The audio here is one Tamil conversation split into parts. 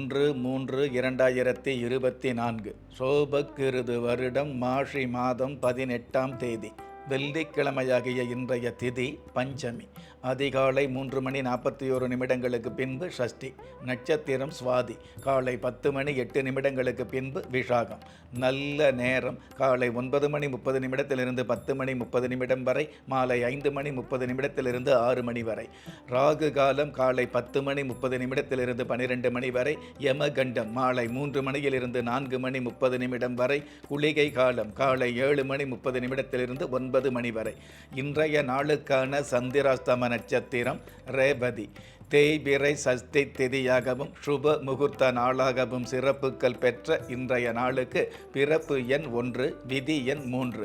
ஒன்று மூன்று இரண்டாயிரத்தி இருபத்தி நான்கு சோபக்கிருது வருடம் மாஷி மாதம் பதினெட்டாம் தேதி வெள்ளிக்கிழமையாகிய இன்றைய திதி பஞ்சமி. அதிகாலை மூன்று மணி நாற்பத்தி ஒரு நிமிடங்களுக்கு பின்பு ஷஷ்டி நட்சத்திரம் சுவாதி காலை பத்து மணி எட்டு நிமிடங்களுக்கு பின்பு விஷாகம் நல்ல நேரம் காலை ஒன்பது மணி முப்பது நிமிடத்திலிருந்து பத்து மணி முப்பது நிமிடம் வரை மாலை ஐந்து மணி முப்பது நிமிடத்திலிருந்து ஆறு மணி வரை. ராகு காலம் காலை பத்து மணி முப்பது நிமிடத்திலிருந்து பனிரெண்டு மணி வரை யமகண்டம் மாலை மூன்று மணியிலிருந்து நான்கு மணி முப்பது நிமிடம் வரை குளிகை காலம் காலை ஏழு மணி முப்பது நிமிடத்திலிருந்து ஒன்பது மணி வரை. இன்றைய நாளுக்கான சந்திராஸ்தம நட்சத்திரம் ரேபதி தேய்பிறை சஷ்டி திதியாகவும் சுப முகூர்த்த நாளாகவும் சிறப்புகள் பெற்ற இன்றைய நாளுக்கு பிறப்பு எண் ஒன்று விதி எண் மூன்று.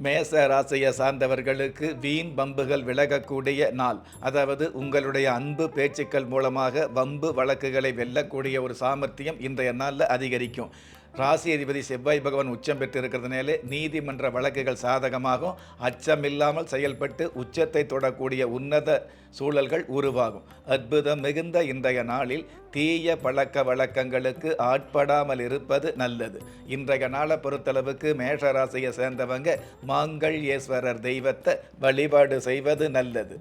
மேச ராசியை சார்ந்தவர்களுக்கு வீண் பம்புகள் விலகக்கூடிய நாள். அதாவது உங்களுடைய அன்பு பேச்சுக்கள் மூலமாக வம்பு வழக்குகளை வெல்லக்கூடிய ஒரு சாமர்த்தியம் இன்றைய நாளில் அதிகரிக்கும். ராசி அதிபதி செவ்வாய் பகவான் உச்சம் பெற்று இருக்கிறதுனாலே நீதிமன்ற வழக்குகள் சாதகமாகும். அச்சமில்லாமல் செயல்பட்டு உச்சத்தை தொடக்கூடிய உன்னத சூழல்கள் உருவாகும். அற்புதம் மிகுந்த இன்றைய நாளில் தீய பழக்க வழக்கங்களுக்கு ஆட்படாமல் இருப்பது நல்லது. இன்றைய நாளை பொறுத்தளவுக்கு மேஷ ராசியை சேர்ந்தவங்க மாங்கல்யேஸ்வரர் தெய்வத்தை வழிபாடு செய்வது நல்லது.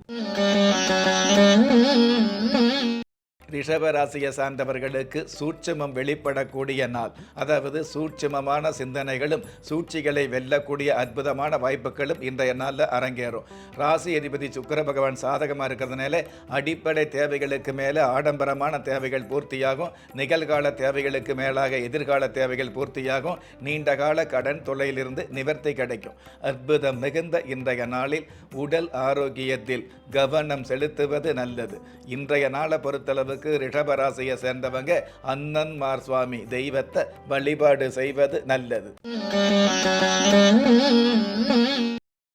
ரிஷப ராசியை சார்ந்தவர்களுக்கு சூட்சமம் வெளிப்படக்கூடிய நாள். அதாவது சூட்சமமான சிந்தனைகளும் சூழ்ச்சிகளை வெல்லக்கூடிய அற்புதமான வாய்ப்புகளும் இன்றைய நாளில் அரங்கேறும். ராசி அதிபதி சுக்கர பகவான் சாதகமாக இருக்கிறதுனால அடிப்படை தேவைகளுக்கு மேலே ஆடம்பரமான தேவைகள் பூர்த்தியாகும். நிகழ்கால தேவைகளுக்கு மேலாக எதிர்கால தேவைகள் பூர்த்தியாகும். நீண்டகால கடன் தொல்லையிலிருந்து நிவர்த்தி கிடைக்கும். அற்புதம் மிகுந்த இன்றைய நாளில் உடல் ஆரோக்கியத்தில் கவனம் செலுத்துவது நல்லது. இன்றைய நாளை பொறுத்தளவுக்கு ரிஷபராசியை சேர்ந்தவங்க அண்ணன்மார் சுவாமி. தெய்வத்தை வழிபாடு செய்வது நல்லது.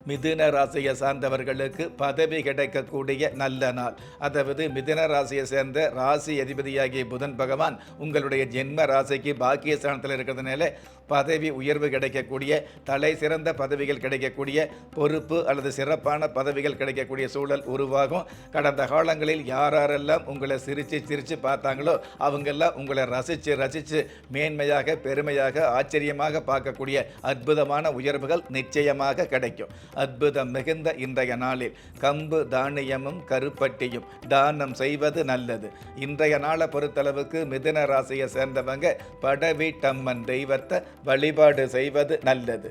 மிதுன ராசியை சார்ந்தவர்களுக்கு பதவி கிடைக்கக்கூடிய நல்ல நாள். அதாவது மிதுன ராசியை சேர்ந்த ராசி அதிபதியாகிய புதன் பகவான் உங்களுடைய ஜென்ம ராசிக்கு பாக்கிய ஸ்தானத்தில் இருக்கிறதுனால பதவி உயர்வு கிடைக்கக்கூடிய தலை சிறந்த பதவிகள் கிடைக்கக்கூடிய பொறுப்பு அல்லது சிறப்பான பதவிகள் கிடைக்கக்கூடிய சூழல் உருவாகும். கடந்த காலங்களில் யாரெல்லாம் உங்களை சிரித்து சிரித்து பார்த்தாங்களோ அவங்கெல்லாம் உங்களை ரசித்து ரசித்து மேன்மையாக பெருமையாக ஆச்சரியமாக பார்க்கக்கூடிய அற்புதமான உயர்வுகள் நிச்சயமாக கிடைக்கும். அற்புதம் மிகுந்த இன்றைய நாளில். கம்பு தானியமும் கருப்பட்டியும் தானம் செய்வது நல்லது. இன்றைய நாளை பொறுத்தளவுக்கு மிதுன ராசியை சேர்ந்தவங்க படவீட்டம்மன் தெய்வத்தை வழிபாடு செய்வது நல்லது.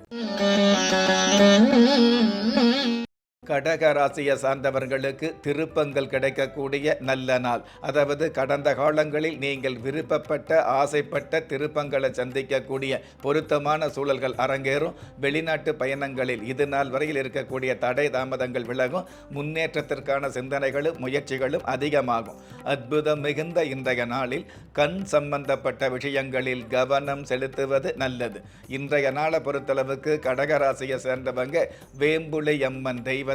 கடகராசியை சார்ந்தவர்களுக்கு திருப்பங்கள் கிடைக்கக்கூடிய நல்ல நாள். அதாவது கடந்த காலங்களில் நீங்கள் விருப்பப்பட்ட ஆசைப்பட்ட திருப்பங்களை சந்திக்கக்கூடிய பொருத்தமான சூழல்கள் அரங்கேறும். வெளிநாட்டு பயணங்களில் இது நாள் வரையில் இருக்கக்கூடிய தடை தாமதங்கள் விலகும். முன்னேற்றத்திற்கான சிந்தனைகளும் முயற்சிகளும் அதிகமாகும். அற்புதம் மிகுந்த இன்றைய நாளில் கண் சம்பந்தப்பட்ட விஷயங்களில் கவனம் செலுத்துவது நல்லது. இன்றைய நாளை பொறுத்தளவுக்கு கடகராசியை சேர்ந்தவங்க வேம்புளை அம்மன் தெய்வ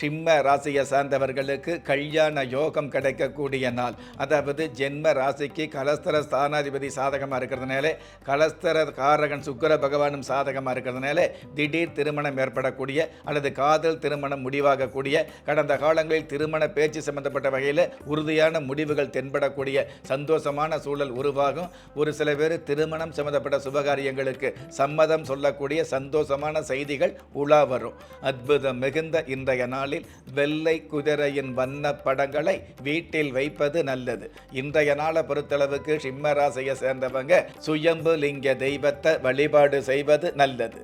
சிம்ம ராசியை சார்ந்தவர்களுக்கு கல்யாண யோகம் கிடைக்கக்கூடிய நாள். அதாவது ஜென்ம ராசிக்கு கலஸ்தர ஸ்தானாதிபதி சாதகமாக இருக்கிறதுனால கலஸ்தர காரகன் சுக்கர பகவானும் சாதகமாக இருக்கிறதுனால திடீர் திருமணம் ஏற்படக்கூடிய அல்லது காதல் திருமணம் முடிவாகக்கூடிய கடந்த காலங்களில் திருமண பேச்சு சம்பந்தப்பட்ட வகையில் உறுதியான முடிவுகள் தென்படக்கூடிய சந்தோஷமான சூழல் உருவாகும். ஒரு சில பேர் திருமணம் சம்பந்தப்பட்ட சுபகாரியங்களுக்கு சம்மதம் சொல்லக்கூடிய சந்தோஷமான செய்திகள் உலா வரும். அற்புதம் மிகுந்த இன்றைய நாள். நாளில் வெள்ளை குதிரையின் வண்ண படங்களை வீட்டில் வைப்பது நல்லது. இன்றைய நாளை பொறுத்தளவுக்கு சிம்மராசையை சேர்ந்தவங்க சுயம்பு லிங்க தெய்வத்தை வழிபாடு செய்வது நல்லது.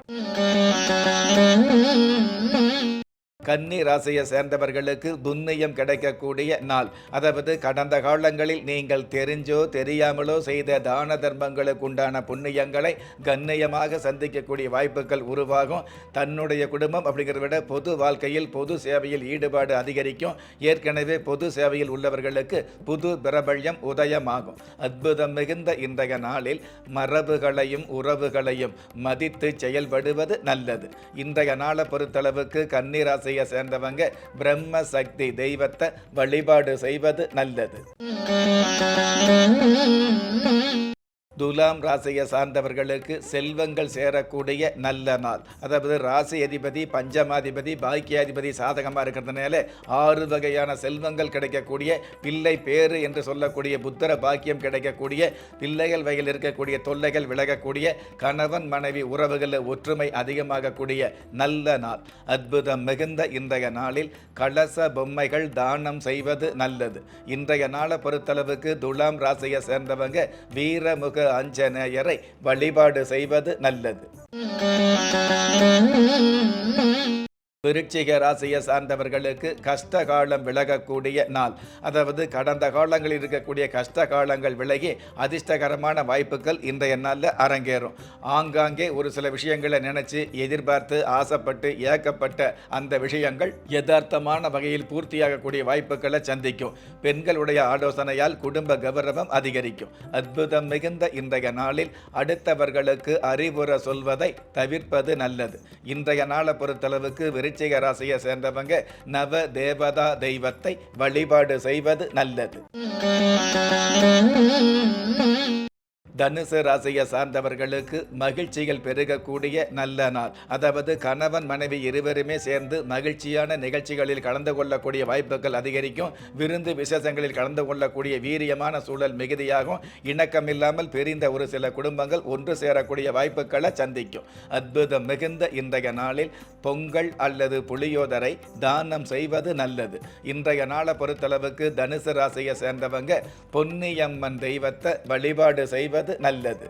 கன்னி ராசியை சேர்ந்தவர்களுக்கு துன்னியம் கிடைக்கக்கூடிய நாள். அதாவது கடந்த காலங்களில் நீங்கள் தெரிஞ்சோ தெரியாமலோ செய்த தான தர்மங்களுக்கு உண்டான புண்ணியங்களை கண்ணியமாக சந்திக்கக்கூடிய வாய்ப்புகள் உருவாகும். தன்னுடைய குடும்பம் அப்படிங்கிறத விட பொது வாழ்க்கையில் பொது சேவையில் ஈடுபாடு அதிகரிக்கும். ஏற்கனவே பொது சேவையில் உள்ளவர்களுக்கு புது பிரபல்யம் உதயமாகும். அற்புதம் மிகுந்த இன்றைய நாளில் மரபுகளையும் உறவுகளையும் மதித்து செயல்படுவது நல்லது. இன்றைய நாளை பொறுத்தளவுக்கு கன்னிராசியை சேர்ந்தவங்க பிரம்ம சக்தி தெய்வத்தை வழிபாடு செய்வது நல்லது. துலாம் ராசியை சார்ந்தவர்களுக்கு செல்வங்கள் சேரக்கூடிய நல்ல நாள். அதாவது ராசி அதிபதி பஞ்சமாதிபதி பாக்கியாதிபதி சாதகமாக இருக்கிறதுனால ஆறு வகையான செல்வங்கள் கிடைக்கக்கூடிய பிள்ளை பேறு என்று சொல்லக்கூடிய புத்திர பாக்கியம் கிடைக்கக்கூடிய பிள்ளைகள் வகையில் இருக்கக்கூடிய தொல்லைகள் விலகக்கூடிய கணவன் மனைவி உறவுகளில் ஒற்றுமை அதிகமாகக்கூடிய நல்ல நாள். அற்புதம் மிகுந்த இன்றைய நாளில் கலச பொம்மைகள் தானம் செய்வது நல்லது. இன்றைய நாளை பொறுத்தளவுக்கு துலாம் ராசியை சேர்ந்தவங்க வீரமுக அஞ்சனையரை வழிபாடு செய்வது நல்லது. விருச்சிக ராசியை சார்ந்தவர்களுக்கு கஷ்ட காலம் விலகக்கூடிய நாள். அதாவது கடந்த காலங்களில் இருக்கக்கூடிய கஷ்ட காலங்கள் விலகி அதிர்ஷ்டகரமான வாய்ப்புகள் இன்றைய நாளில் அரங்கேறும். ஆங்காங்கே ஒரு சில விஷயங்களை நினைச்சு எதிர்பார்த்து ஆசைப்பட்டு ஏக்கப்பட்ட அந்த விஷயங்கள் யதார்த்தமான வகையில் பூர்த்தியாகக்கூடிய வாய்ப்புகளை சந்திக்கும். பெண்களுடைய ஆலோசனையால் குடும்ப கௌரவம் அதிகரிக்கும். அற்புதம் மிகுந்த இன்றைய நாளில் அடுத்தவர்களுக்கு அறிவுரை சொல்வதை தவிர்ப்பது நல்லது. இன்றைய நாளை பொறுத்தளவுக்கு விருச்சிக ராசியை சேர்ந்தவங்க நவ தேவதா தெய்வத்தை வழிபாடு செய்வது நல்லது. தனுசு ராசியை சார்ந்தவர்களுக்கு மகிழ்ச்சிகள் பெருகக்கூடிய நல்ல நாள். அதாவது கணவன் மனைவி இருவருமே சேர்ந்து மகிழ்ச்சியான நிகழ்ச்சிகளில் கலந்து கொள்ளக்கூடிய வாய்ப்புகள் அதிகரிக்கும். விருந்து விசேஷங்களில் கலந்து கொள்ளக்கூடிய வீரியமான சூழல் மிகுதியாகும். இணக்கமில்லாமல் பிரிந்த ஒரு சில குடும்பங்கள் ஒன்று சேரக்கூடிய வாய்ப்புகளை சந்திக்கும். அற்புதம் மிகுந்த இன்றைய நாளில் பொங்கல் அல்லது புளியோதரை தானம் செய்வது நல்லது. இன்றைய நாளை பொறுத்தளவுக்கு தனுசு ராசியை சேர்ந்தவங்க பொன்னியம்மன் தெய்வத்தை வழிபாடு செய்வது நல்லது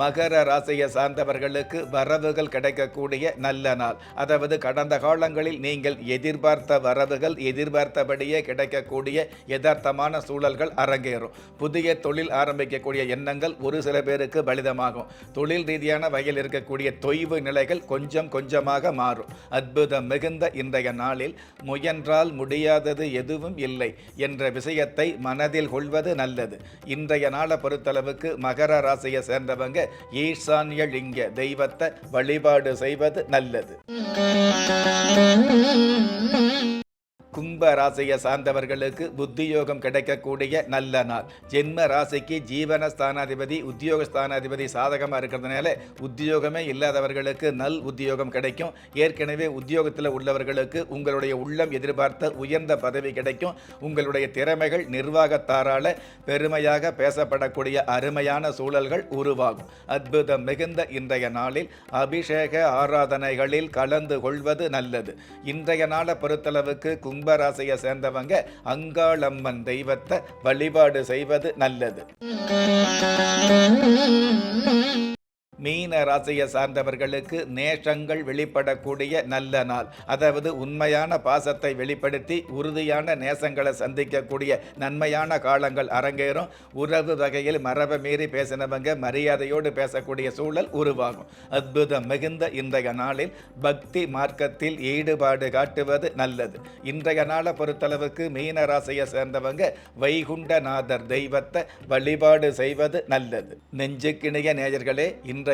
மகர ராசியை சார்ந்தவர்களுக்கு வரவுகள் கிடைக்கக்கூடிய நல்ல நாள். அதாவது கடந்த காலங்களில் நீங்கள் எதிர்பார்த்த வரவுகள் எதிர்பார்த்தபடியே கிடைக்கக்கூடிய யதார்த்தமான சூழல்கள் அரங்கேறும். புதிய தொழில் ஆரம்பிக்கக்கூடிய எண்ணங்கள் ஒரு சில பேருக்கு பலிதமாகும். தொழில் ரீதியான வகையில் இருக்கக்கூடிய தொய்வு நிலைகள் கொஞ்சம் கொஞ்சமாக மாறும். அற்புதம் மிகுந்த இன்றைய நாளில் முயன்றால் முடியாதது எதுவும் இல்லை என்ற விஷயத்தை மனதில் கொள்வது நல்லது. இன்றைய நாளை பொறுத்தளவுக்கு மகர ராசியை சேர்ந்தவங்க ஈசான்ய லிங்க தெய்வத்தை வழிபாடு செய்வது நல்லது. கும்ப ராசியை சார்ந்தவர்களுக்கு புத்தியோகம் கிடைக்கக்கூடிய நல்ல நாள். ஜென்ம ராசிக்கு ஜீவன ஸ்தானாதிபதி உத்தியோக ஸ்தானாதிபதி சாதகமாக இருக்கிறதுனால உத்தியோகமே இல்லாதவர்களுக்கு நல் உத்தியோகம் கிடைக்கும். ஏற்கனவே உத்தியோகத்தில் உள்ளவர்களுக்கு உங்களுடைய உள்ளம் எதிர்பார்த்த உயர்ந்த பதவி கிடைக்கும். உங்களுடைய திறமைகள் நிர்வாகத்தாரால பெருமையாக பேசப்படக்கூடிய அருமையான சூழல்கள் உருவாகும். அற்புதம் மிகுந்த இன்றைய நாளில் அபிஷேக ஆராதனைகளில் கலந்து கொள்வது நல்லது. இன்றைய நாளை பொறுத்தளவுக்கு கும்பராசையை சேர்ந்தவங்க அங்காளம்மன் தெய்வத்தை வழிபாடு செய்வது நல்லது. மீன ராசியை சார்ந்தவர்களுக்கு நேஷங்கள் வெளிப்படக்கூடிய நல்ல நாள். அதாவது உண்மையான பாசத்தை வெளிப்படுத்தி உறுதியான நேசங்களை சந்திக்கக்கூடிய நன்மையான காலங்கள் அரங்கேறும். உறவு வகையில் மரபை மீறி பேசினவங்க மரியாதையோடு பேசக்கூடிய சூழல் உருவாகும். அற்புதம் மிகுந்த இன்றைய நாளில் பக்தி மார்க்கத்தில் ஈடுபாடு காட்டுவது நல்லது. இன்றைய நாளை பொறுத்தளவுக்கு மீன ராசியை சேர்ந்தவங்க வைகுண்டநாதர் தெய்வத்தை வழிபாடு செய்வது நல்லது. நெஞ்சுக்கிணைய நேயர்களே இன்றைய